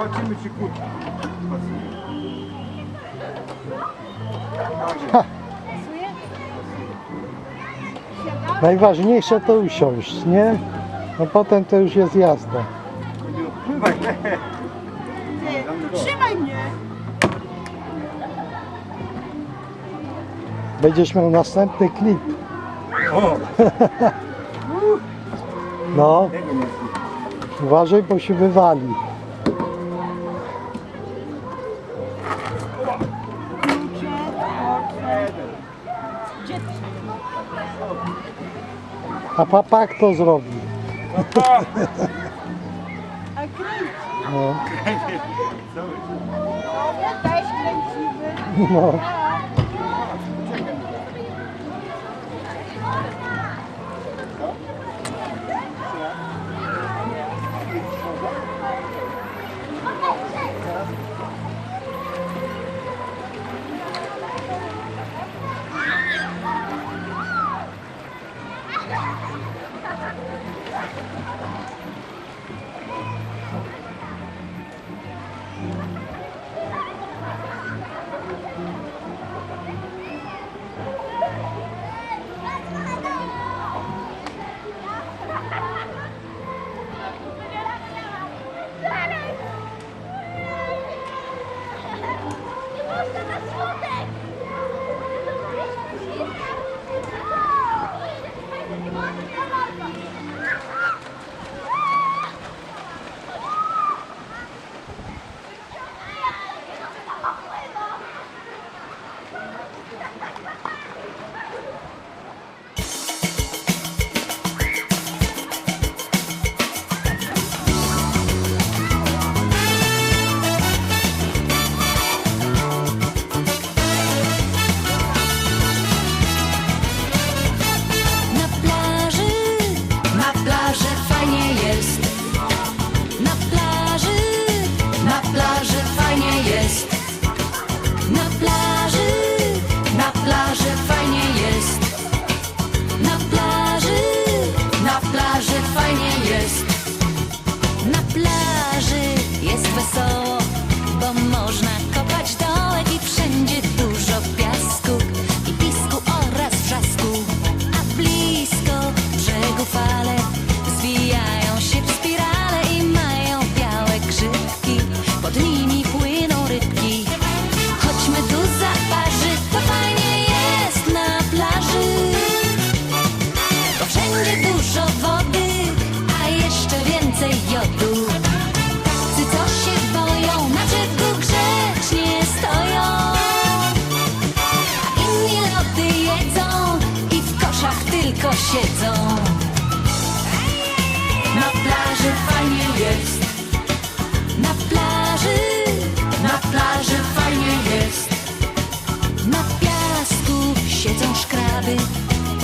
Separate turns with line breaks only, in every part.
Zobaczymy czy kurwa pasuje.
Najważniejsze to usiąść, nie? No potem to już jest jazda.
Trzymaj mnie!
Będziesz miał następny klip. No. Uważaj, bo się wywali. A papak to zrobi.
A kręci.
No.
Kręci.
No.
Tak. Let's!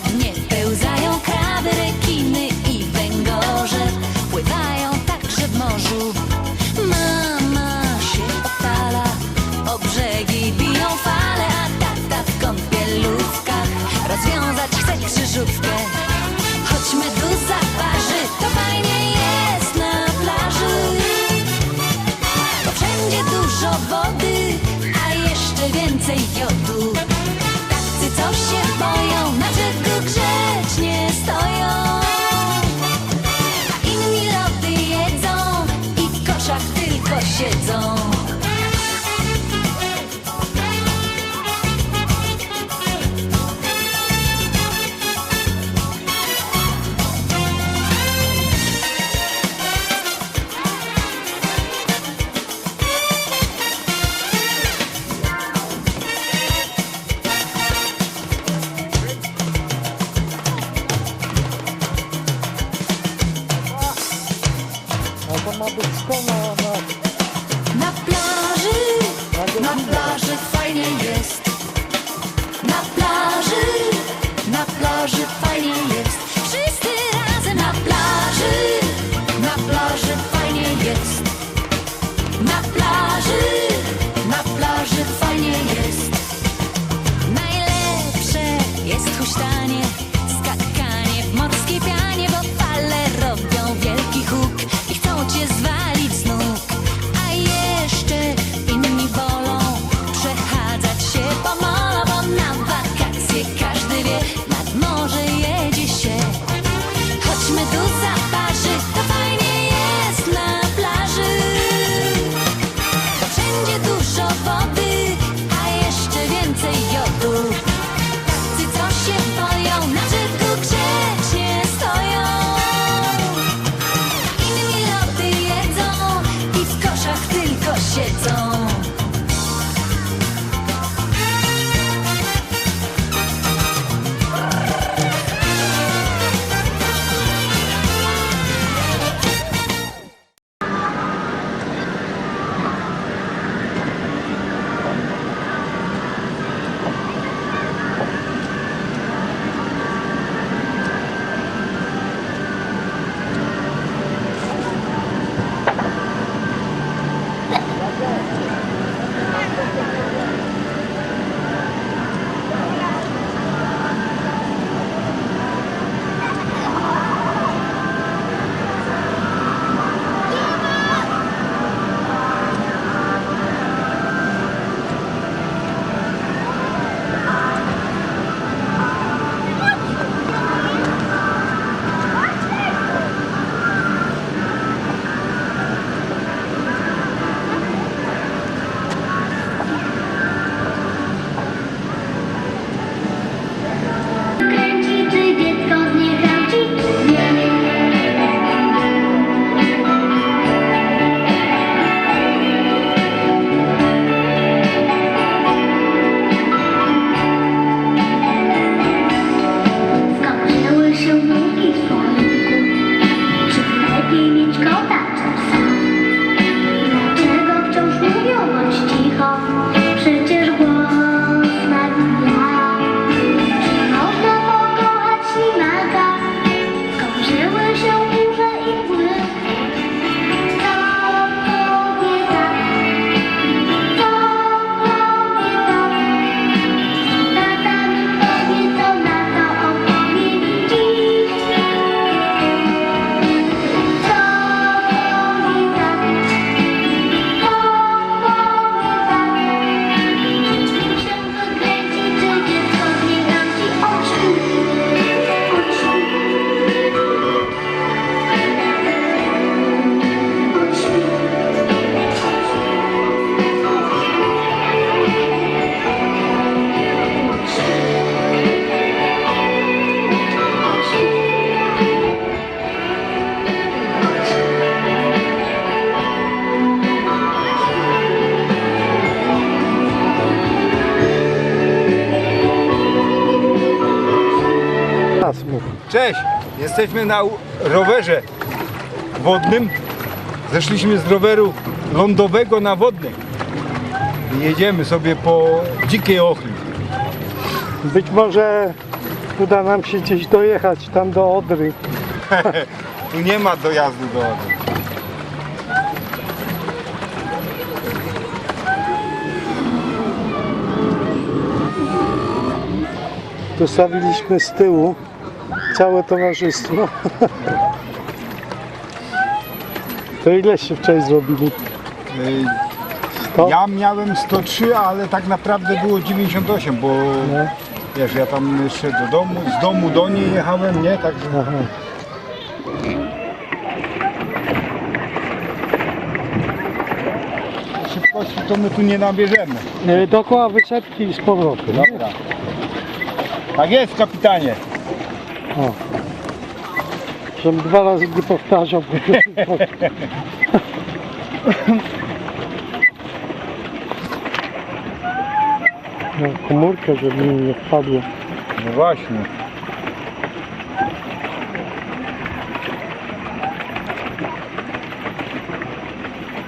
dnie pełzają krawy, rekiny i węgorze. Pływają także w morzu. Mama się tala, o brzegi biją fale, a tata w kąpielówkach rozwiązać chce krzyżówkę. Choć meduza parzy, to fajnie jest na plaży. Bo wszędzie dużo wody, a jeszcze więcej jodu. Tacy, co się boją.
Cześć! Jesteśmy na rowerze wodnym. Zeszliśmy z roweru lądowego na wodny. I jedziemy sobie po dzikiej ochli.
Być może uda nam się gdzieś dojechać tam do Odry.
Tu nie ma dojazdu do Odry.
Zostawiliśmy z tyłu całe towarzystwo. To ileście wczoraj zrobili?
Ej,
To?
Ja miałem 103, ale tak naprawdę było 98, bo
No.
wiesz, ja tam jeszcze do domu, z domu do niej jechałem, nie? Także
Aha.
szybkości to my tu nie nabierzemy.
E, Dookoła wyczepki i z powrotem.
Dobra. Tak jest, kapitanie.
O. Żebym dwa razy nie powtarzał. No, komórkę, żeby mi nie wpadło.
No właśnie.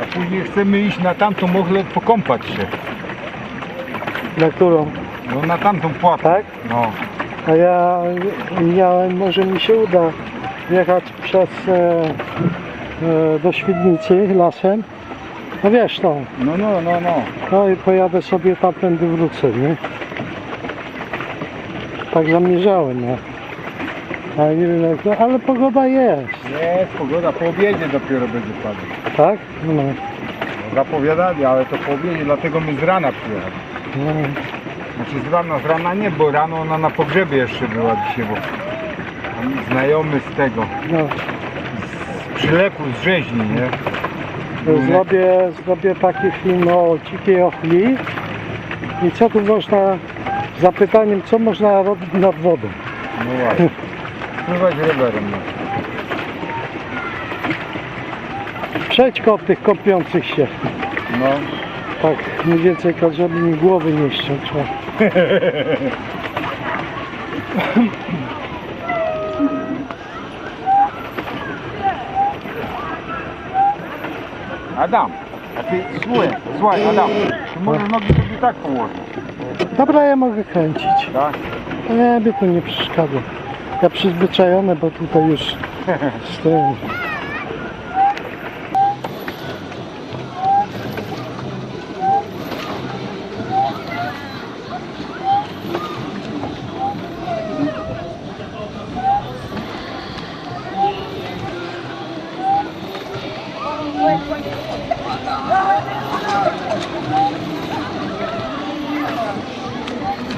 A później chcemy iść na tamtą mochlę pokąpać się.
Na którą?
No na tamtą płatę.
Tak?
No.
A ja miałem, może mi się uda jechać przez e, e, do Świdnicy lasem. No wiesz to,
No, no, no, no.
no i pojadę sobie tamtędy wrócę, nie? Tak zamierzałem, no. Ale nie wiem jak to, ale pogoda jest,
Jest pogoda, po obiedzie dopiero będzie padać.
tak? No,
No, zapowiadali, ale to po obiedzie, dlatego my z rana przyjechali.
no.
Znaczy z rana, z rana nie, bo rano ona na pogrzebie jeszcze była dzisiaj, bo tam znajomy z tego,
no.
z przylepu, z rzeźni, nie?
To Zrobię, zrobię taki film o dzikiej ochli i co tu można, z zapytaniem, co można robić nad wodą.
No właśnie. Pływać rowerem. No.
Przejdź koło tych kąpiących się.
no.
Tak, mniej więcej, tak, żeby mi głowy nie ściączyła.
Adam, a ty słuchaj, słuchaj Adam, ty możesz nogi sobie tak położyć,
Dobra, ja mogę kręcić.
tak?
Nie, mnie to nie przeszkadza. Ja przyzwyczajony, bo tutaj już z tym.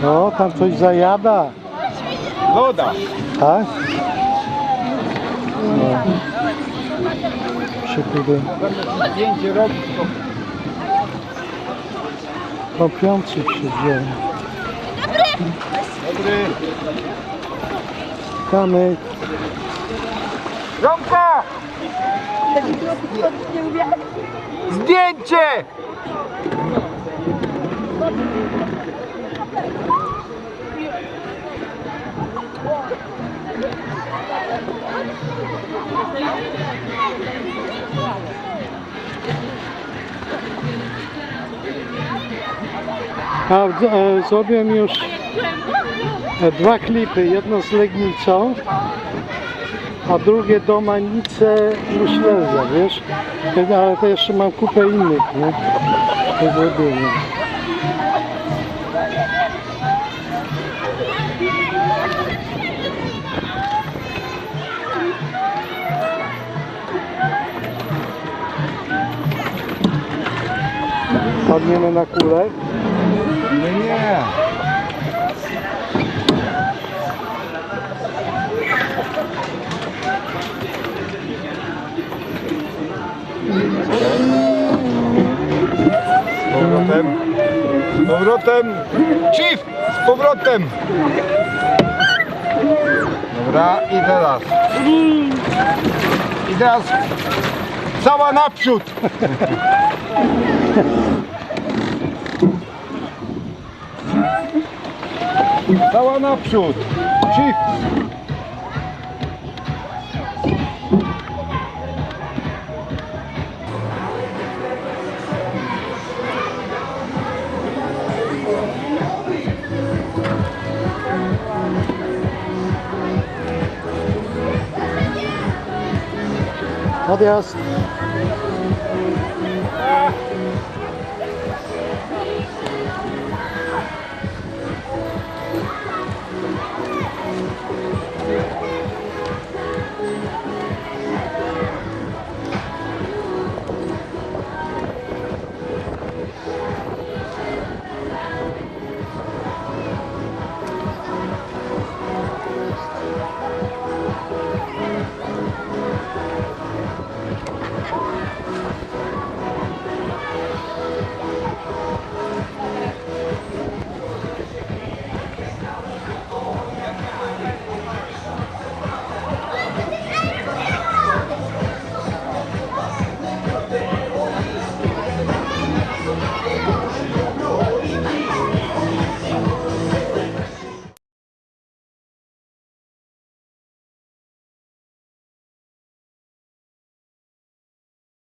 O, tam coś zajada,
Loda.
tak? No. Przykudy.
Zdjęcie robić,
Kopiący się dzieje.
dobry.
Kamyk.
Romka! Zdjęcie!
A e, zrobiłem już e, dwa klipy. Jedno z Legnicą, a drugie do Manice Muślezja, wiesz? Ale to jeszcze mam kupę innych, nie? Do zrobienia. Padniemy na kulę.
Nie, nie. Powrotem. Chief! Z powrotem. Dobra, i teraz. I teraz cała naprzód. Cała naprzód. Chief.
Adios.